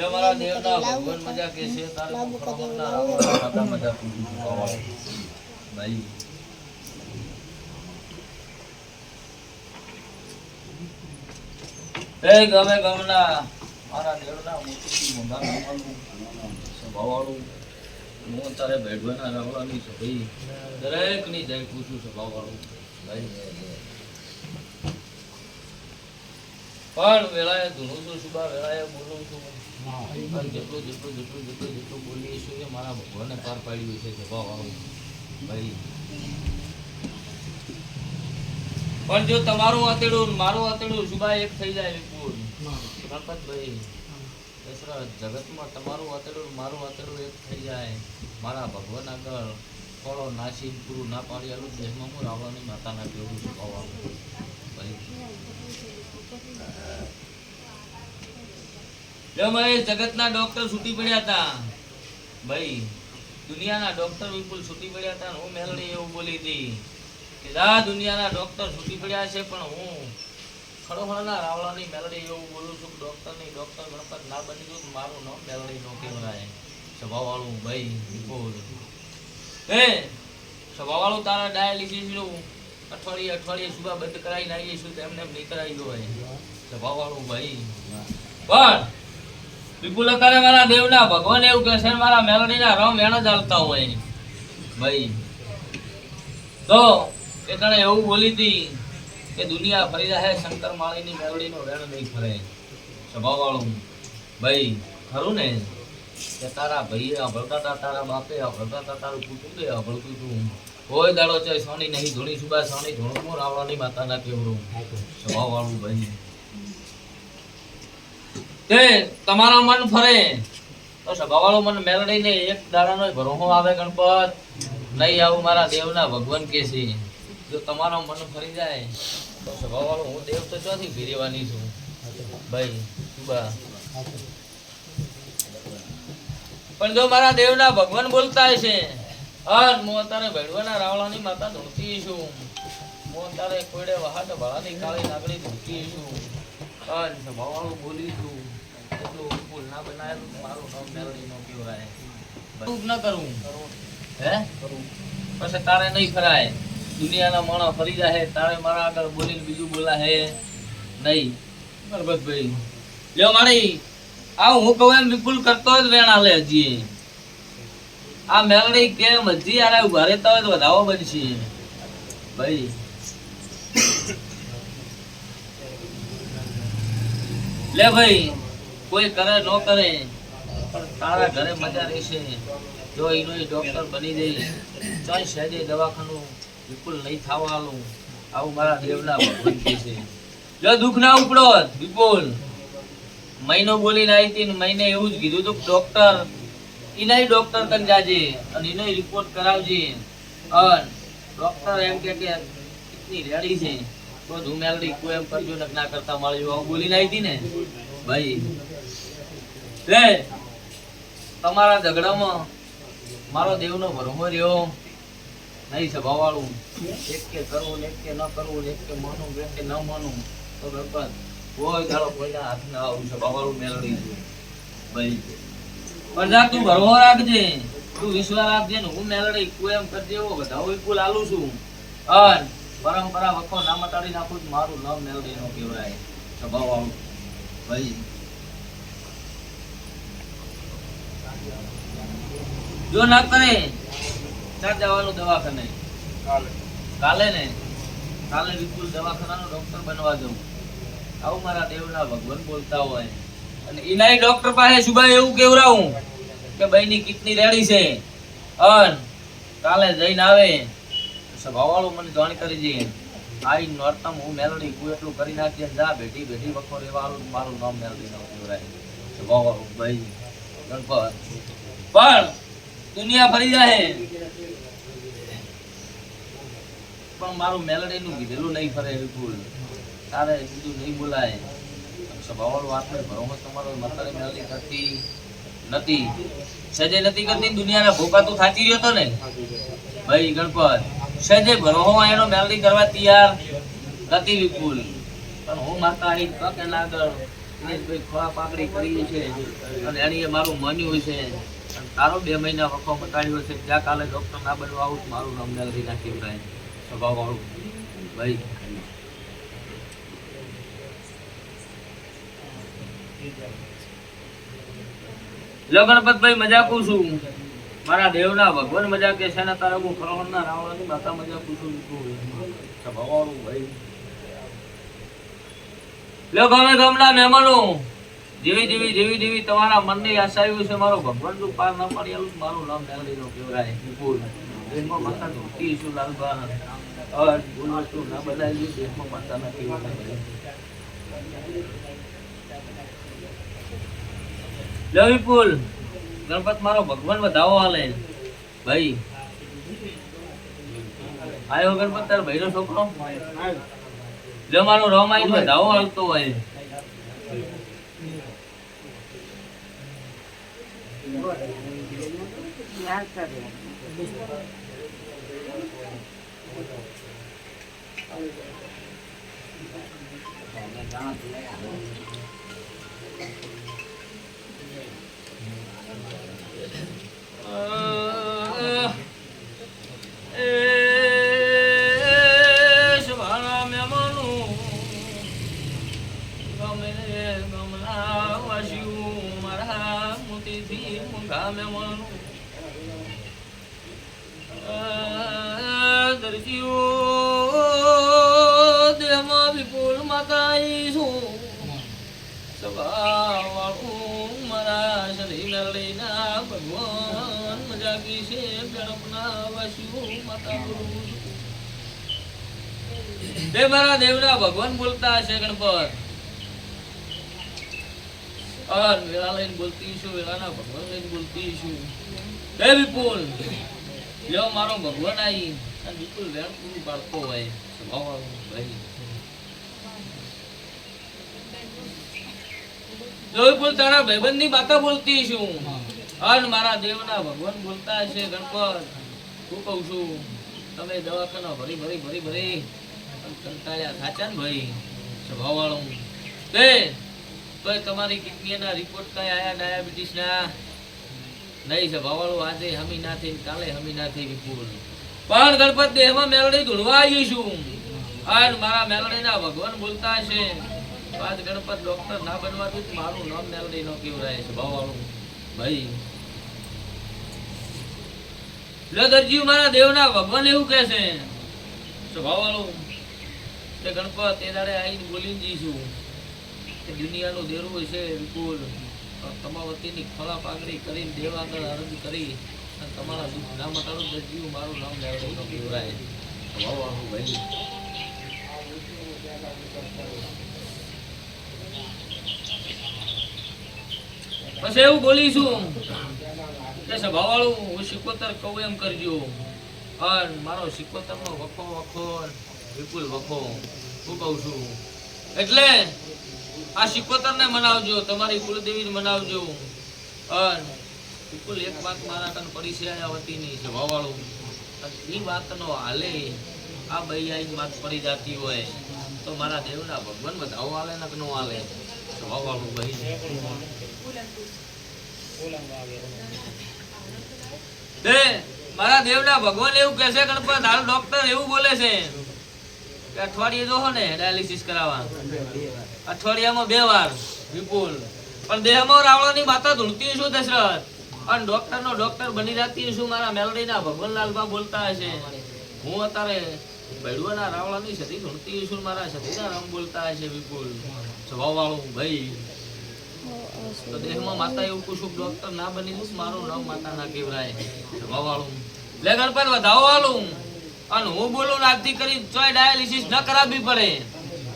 લે મારા દેવના ભગવાન મજા કે છે તારે માતા મજા. ભાઈ. એ ગમે ગમના મારા દેવના મોતીથી મોંઘા નામવાનું સ્વભાવવાળું. હું તારે ભેડવાના રવડાની છું ભાઈ. દરેકની જય પૂછું સ્વભાવવાળું. ભાઈ પણ વેળાએ ધૂણું છું શુભા વેળાએ બોલું છું. જેટલું બોલીએ એ મારા ભગવાને પાર પાડ્યું છે સ્વભાવવાળું ભાઈ પણ જો તમારું આતેડું મારું આતેડું શુભા એક થઈ જાય વિપુલ ગણપતભાઈ દશરથ, જગતમાં તમારું આતેડું મારું આતેડું એક થઈ જાય. મારા ભગવાન આગળ ફળો નાસી પૂરું ના પાડી આલું દેહમાં હું રાવણની માતાના કેવું છું કહેવાનું ભાઈ જો મહેશ, જગતના ડોક્ટર છૂટી પડ્યા હતા ભાઈ, દુનિયાના ડોક્ટર વિપુલ છૂટી પડ્યા હતા હું મેલડી એવું બોલી હતી કે આ દુનિયાના ડોક્ટર છૂટી પડ્યા છે, પણ હું ખડોખડાના રાવળાની મેલડી એવું બોલું છું ડોક્ટરની ડોક્ટર ગણપત ના બની ગયું મારું નામ મેલડી નો કહેવાય. સ્વભાવવાળું ભાઈ, વિપુલ. હે સ્વભાવવાળું તારા ડાયાલિસિસનું અઠવાડિયે અઠવાડિયે સુબહ બંધ કરાવીને આવીએ છું તો એમને એમ નહીં કરાવી દો સ્વભાવવાળું ભાઈ. પણ વિપુલ અત્યારે મારા દેવના ભગવાન એવું કહે છે મારા મેલડીના રમ વેણ જ હોય. ભાઈ, તો એ તને એવું બોલી હતી કે દુનિયા ફરી રહે શંકર માળીની મેલડીનો વેણ નહીં ફરે, સ્વભાવવાળું. ભાઈ, ખરું ને? કે તારા ભાઈએ અભળતા હતા તારા બાપે, આ હતા તારું કુટુંબે અભળતું તું. કોઈ દાડો છે સોની નહીં ધૂણી સુબા સોની ધૂણું રાવણાની માતાના કેવડું. સ્વભાવવાળું ભાઈ. તે તમારા મન ફરે. તો સભાવાળો મન મેળડીને એક દાડાનો ભરોહો આવે ગણપત. નહીં આવું મારા દેવના ભગવાન કે છે. જો તમારો મન ફરી જાય, તો સભાવાળો હું દેવ તો ચોથી ફેરવાની છું? ભાઈ બા પણ જો મારા દેવના ભગવાન બોલતા છે અન હું અત્યારે ભેડવાના રાવળાની માતા ધોતી છું. હું અત્યારે કોઈડે વહાટ ભળાની કાળી નાગડી ધોતી છું. અન સભાવાળો બોલી છું. એટલું તારે નહીં ફરાય. દુનિયાના માણસ ફરી જાય તારે મારા આગળ બોલીને બીજું બોલા હે નહીં બરબતભાઈ લ્યો મારી આ હું કહું વિપુલ કરતો જ વેણ હાલે હજી. આ મેલડી કેમ હજી યાર ઊભા રહેતા હોય તો વધાવો બનશે. ભાઈ. લે ભાઈ. કોઈ કરે, ન કરે, પણ તારા ઘરે મજા રહેશે જો એનો ડોક્ટર બની જાય ચોય સહેજે દવાખાનું વિપુલ નહીં થવા આલું આવું મારા દેવના ભગવાન કહે છે. જો દુઃખ ના ઉપડો, વિપુલ. મહિનો બોલીને આવી હતી મહિને એવું જ કીધું હતું ડોક્ટર એનાય ડોક્ટર કન જાજે અને એનો રિપોર્ટ કરાવજે. અને ડોક્ટર એમ કે કેટલી રેડી છે. તો ધૂમેલડી કોઈ એમ કરજો ના કરતા મળજો આવું બોલીને આવી હતી ને. ભાઈ તમારા ઝઘડામાં મારો દેવનો ભરમો રહ્યો. નહીં સ્વભાવવાળું એક કે કરવું એક કે ન કરવું એક કે માનવું એક કે ન માનવું. તો બરાબર. કોઈ દાડો કોઈના હાથ ના આવું સ્વભાવવાળું મેળવી પણ તું ભરવો રાખજે. તું વિશ્વાસ રાખજે ને હું મેળડી કોઈ એમ કરજે એવો બધા હું કુલ આલું છું. અન પરંપરા વખો ના મટાડી નાખું મારું નામ મેળડી નો કહેવાય. સ્વભાવવાળું ભાઈ જો ના કરે ત્યાં જવાનું દવાખાને? કાલે. ને? કાલે વિપુલ દવાખાનાનો ડોક્ટર બનવા જવું. આવું મારા દેવના ભગવાન બોલતા હોય. અને એનાય ડોક્ટર પાસે સુભાઈ એવું કેવરાવું કે ભાઈની કિડની રેડી છે. અન કાલે જઈને આવે. સ્વભાવવાળું મને જાણ કરી દે. આઈ નોર્તમ હું મેલડી કોઈ એટલું કરી નાખીએ જા બેઠી બેઠી વખો રેવાનું મારું નામ મેલડી નો કેવરાય સ્વભાવવાળું ભાઈ ગણપત. પણ દુનિયા ફરી જાય પણ મારું મેલડી નું કીધેલું નહીં ફરે વિપુલ તારે બીજું નહીં બોલાય. ભાઈ ગણપત, સજે ભરોમો એનો મેલડી કરવા તૈયાર નથી વિપુલ પણ હું માતા અહીં તક એના આગળ ખોળા પાકડી કરી છે અને એની મારું માન્યું છે. તારો બે મહિના વખો મટાડ્યો છે. જ્યાં કાલે ડૉક્ટર ના બનવા આવું મારું નામ મેળવી નાખી ભાઈ સ્વભાવ વાળું ભાઈ. લો ગણપતભાઈ મજાકું છું. મારા દેવના ભગવાન મજાકે છે ને તારા હું ફરવાના રાવણની માતા મજાકું છું. સ્વભાવવાળું, ભાઈ. લો ગમે ગમના મહેમાનો. જેવી જેવી જેવી જેવી તમારા મનની આશા આવ્યું છે, મારો ભગવાનનું પાર ન પાડી આવું મારું નામ મેળવી નો કેવરાય. વિપુલ, ગણપત મારો ભગવાન વધાવો હાલે. ભાઈ આવ્યો ગણપત તાર ભાઈનો છોકરો? જો મારો રોમાઈ, વધાવો હાલતો હોય. Oh. અ, દરજીઓ દેહમાં વિપુલ માતા ઈ છું સવાવાળું મારા શરીર લઈના ભગવાન મજાકી છે ગણપના વાસ્યુ માતા ગુરુ તે મારા દેવના ભગવાન બોલતા હશે ગણપત. અર વેળા લઈને બોલતી છું વેળાના ભગવાન લઈને બોલતી છું. હે વિપુલ, લ્યો મારો ભગવાન આવી અને વિપુલ વેણ પૂરું પાડતો હોય, સ્વભાવવાળો ભાઈ. જોઈપુર તારા ભાઈબંધની માતા બોલતી છું. અન મારા દેવના ભગવાન બોલતા છે ગણપત. હું કહું છું, તમે દવાખાના ભરી ભરી ભરી ભરી. કંટાળ્યા થાચા ને ભાઈ સ્વભાવ વાળું તે તમારી કિડનીના રિપોર્ટ કઈ આયા ડાયાબિટીસના? નહીં છે વાળું આજે હમી ના થઈ કાલે હમી ના થઈ વિપુલ પણ ગણપત દેહમાં મેલડી ધૂળવા આવી છું. અને મારા મેલડીના ભગવાન બોલતા છે આજ ગણપત ડોક્ટર ના બનવાથી મારું નામ મેલડી નો કેવરાય છે ભાવવાળું ભાઈ. લે મારા દેવના ભગવાન એવું કહે છે. સ્વભાવવાળું તે ગણપત એ દાડે આવીને બોલીને જઈશું. દુનિયાનું દેરું છે વિપુલ તમાવતીની ખોળા પાઘડી કરીને દેવ આગળ અરજ કરી. અને તમારા દુઃખ ના મટાડું દરજી મારું નામ મેલડી પીવરાય સ્વભાવવાળું ભાઈ પછી એવું બોલીશું કે સભાવાળું હું સિકોતર કહું એમ કરજો. અને મારો સિકોતર નો વખો વખો વિપુલ વખો હું કહું છું. એટલે આ શિકોતર ને મનાવજો, તમારી કુલદેવી મનાવજો. બિલકુલ એક વાત મારા કન પડી છે સભાવાળું એ વાતનો હાલે આ બૈયાઈ વાત પડી જાતી હોય, તો મારા દેવના ભગવાન બધાઓ હાલે ને નો હાલે? સભાવાળું ભાઈ દે મારા દેવના ભગવાન એવું કહે છે, ગણપત, હાલ ડોક્ટર એવું બોલે છે. કે અઠવાડિયે જો ને ડાયાલિસિસ કરાવવા અઠવાડિયામાં બે વાર, વિપુલ. પણ દેહમાં રાવણની માતા ધૂળતી શું દશરથ? અને ડોક્ટર નો ડોક્ટર બની જતી શું મારા મેલડીના ભગવાનલાલબા બોલતા હશે? હું અત્યારે બૈડુઆના રાવણાની સતી ધૂળતી શું મારા સતીના રામ બોલતા હશે, વિપુલ? જવાબ વાળું ભાઈ. તો દેહમાં માતા એવું કુશુક ડોક્ટર ના બની જઈશ મારું નામ માતા ના કેવરાય જવા વાળું લે ગણપત વધાવો વાળું અને હું બોલું ને આજથી કરી ચોય ડાયાલિસિસ ન કરાવવી પડે.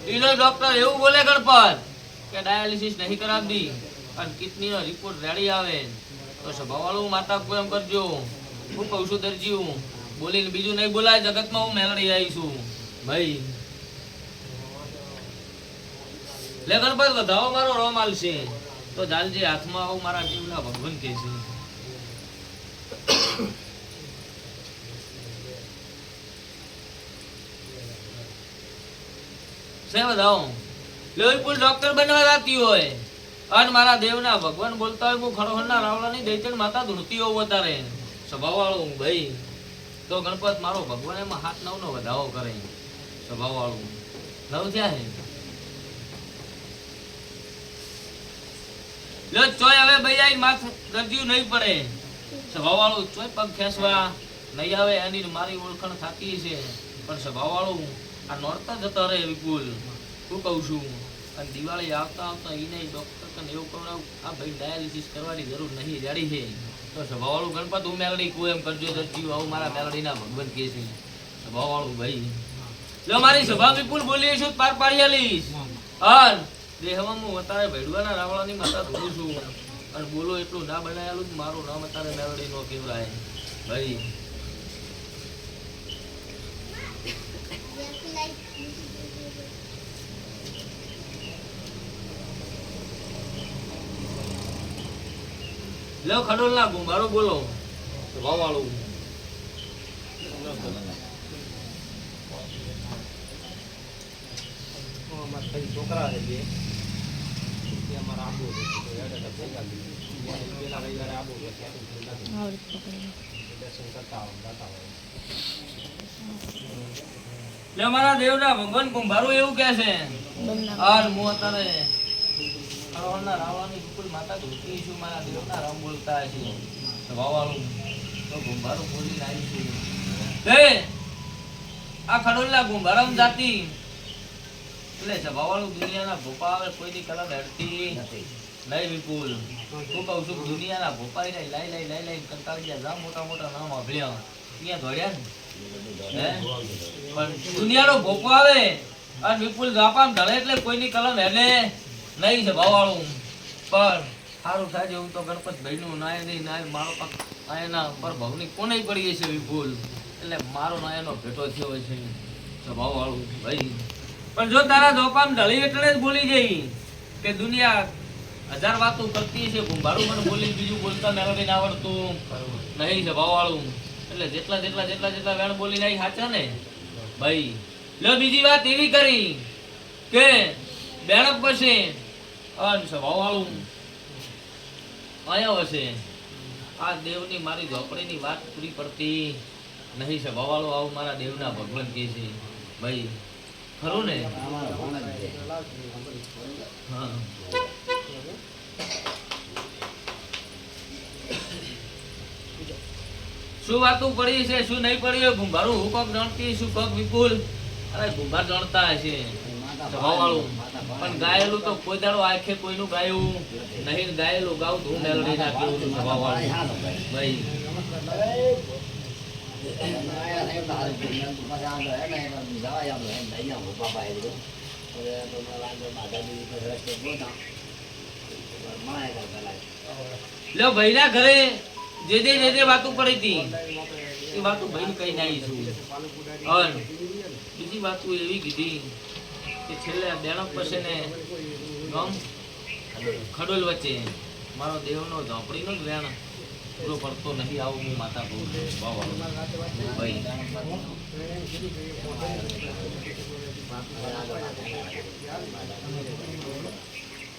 ઈનો ડોક્ટર એવું બોલે ગણપત કે ડાયાલિસિસ નહીં કરાવવી અને કિડનીનો રિપોર્ટ રેડી આવે. તો સ્વભાવવાળું માતા કોઈ એમ કરજો. હું કહું છું દરજી હું બોલીને બીજું નહીં બોલાય, જગતમાં હું મેલડી આવી છું. ભાઈ. લે ગણપત, વધાવો મારો રોમાલ છે. તો જાલજી હાથમાં આવું મારા જીવના ભગવાન કે છે. છે વધાવો લોહીપુર ડોક્ટર બનવા જાતી હોય. અને મારા દેવના ભગવાન બોલતા હોય, હું ખરોહરના રાવળાની દૈતણ માતા ધૂળતી હોઉં વધારે. સ્વભાવ હું ભાઈ તો ગણપત મારો ભગવાન, એમાં હાથ નવ નો વધાવો કરે. સ્વભાવ વાળું નવ થયા હે? લો, ચોય હવે આઈ, માથ રજ્યું નહીં પડે. સ્વભાવ ચોય પગ ખેંચવા. નહીં આવે એની મારી ઓળખાણ થતી છે. પણ સ્વભાવ વાળું આ નોરતા જતા રહે વિપુલ શું કહું છું? અને દિવાળી આવતા આવતા એને ડૉક્ટર કને એવું કરાવ આ ભાઈ ડાયાલિસિસ કરવાની જરૂર નહીં જાડી છે. તો સ્વભાવવાળું ગણપત હું મેલડી કહું એમ કરજો દરજી આવું મારા મેલડીના ભગવાન કહે છે. સ્વભાવવાળું ભાઈ. જો મારી સભા વિપુલ બોલીએ છું પાર પાડી આલીશ. અન દેહમાં હું અત્યારે ભેડવાના રાવળાની માતા ધોઉં છું. અને બોલો, એટલું ના બનાયેલું જ મારું નામ અત્યારે મેળડી નો કેવરાય ભાઈ લો ખડોલ ના ગુંબારો બોલો. સ્વભાવ વાળું અમારા કઈ છોકરા છે બે. અમારા આબુ પેલા રવિવારે આબુ. દર્શન કરતા હોય દેવના ભગવાન કુંભારું એવું કે છે. હાલ હું અત્યારે હળવળના રાવળાની વિપુલ માતા ધોતી છું મારા દેવના રામ બોલતા છે વાવાળું તો ગુંભારું બોલી આવી છું. હે? આ ખડોલા કુંભારમ જાતી. એટલે સ્વભાવવાળું દુનિયાના ભોપા આવે કોઈની કલમ હેડતી નહીં વિપુલ. હું કહું છું દુનિયાના ભોપા લઈ લઈ લઈ લઈ લઈ કંટાળી ગયા જા મોટા મોટા નામ અભળ્યા અહીંયા દોડ્યા ને? પણ દુનિયાનો ભોપો આવે. અને વિપુલ જાપાન ઢળે એટલે કોઈની કલમ હેલે નહીં છે ભાવવાળું પણ સારું થાય છે એવું તો ગણપત ભાઈનું નાય નહીં નાય મારો નાયના પર ભવની કોને પડી છે વિપુલ એટલે મારો નાયનો ભેટો થયો છે. સ્વભાવવાળું ભાઈ. પણ જો તારા જોપામ ઢળી એટલે જ બોલી જઈ કે દુનિયા હજાર વાતો કરતી છે કુંભારું મને બોલી બીજું બોલતા મેળવી ના આવડતું. નહીં છે ભાવવાળું એટલે જેટલા જેટલા જેટલા જેટલા વેણ બોલી જાય સાચા ને? ભાઈ. લો બીજી વાત એવી કરી કે બેણક પછી અન સ્વભાવવાળું આયો હશે. આ દેવની મારી ઝોપડીની વાત પૂરી પડતી નહીં સ્વભાવવાળું આવું મારા દેવના ભગવાન કહે છે. ભાઈ, ખરું ને? શું વાતું પડી છે, શું નહીં પડ્યું ભૂંભારું હું કોક જાણતી, શું કોક વિપુલ? અરે ભૂંભાર જાણતા હશે. સ્વભાવવાળું પણ ગાયેલું તો કોઈ દાડો કોઈ કોઈનું ગાયું નહીં, ગાયેલું ગાવ તો મેલડી ના કેવું સ્વભાવવાળું ભાઈ. ભાઈના ઘરે જે જે જે જે વાતું એ વાતું ભાઈ કઈ ના છું. બીજી વાતું એવી કીધી. કે છેલ્લે બેણક પછી ને ગામ ખડોલ વચ્ચે મારો દેવનો ઝોપડીનો જ વેણ પૂરો પડતો નહીં આવું હું માતા બહુ ભાઈ.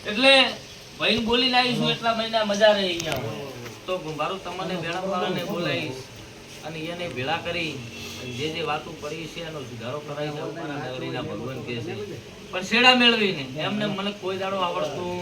એટલે ભાઈ બોલી લાવીશું એટલા મહિના મજા રહે અહીંયા. તો મારું તમને વેળાવાળાને બોલાવીશ અને એને ભેળા કરી જે જે વાતો પડી છે એનો સુધારો કરાવી નગરીના ભગવાન કહે છે. પણ શેડા મેળવીને એમને મને કોઈ દાડો આવડતું